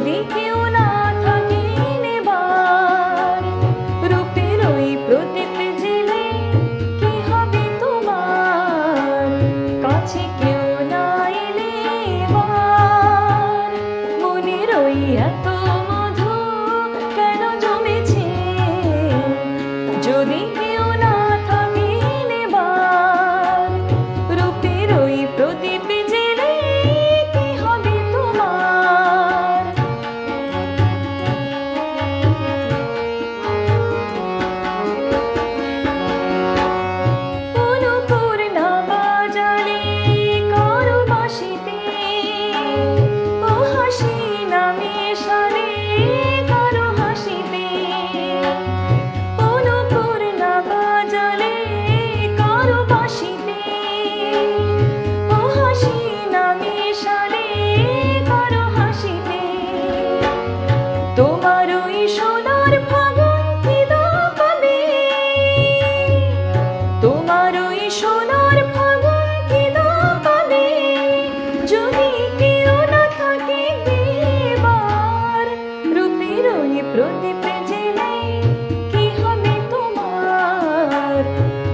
দিকেও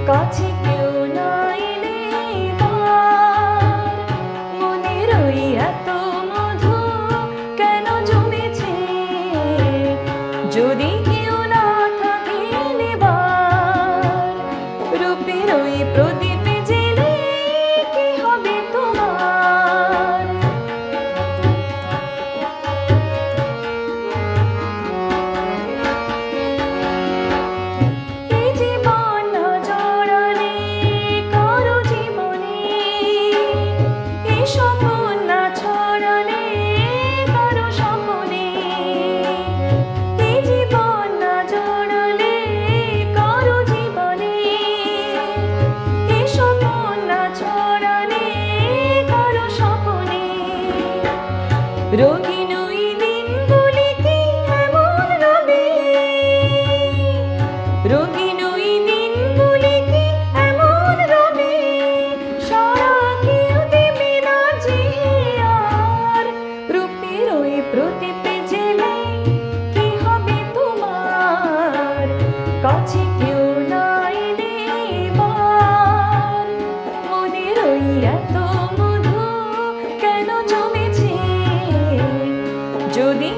got to রোগী নই দিনগুলিতে এমন রবে। রোগী নই এমন রবে। সারা কেউ দেবে না যে প্রতিপ যদি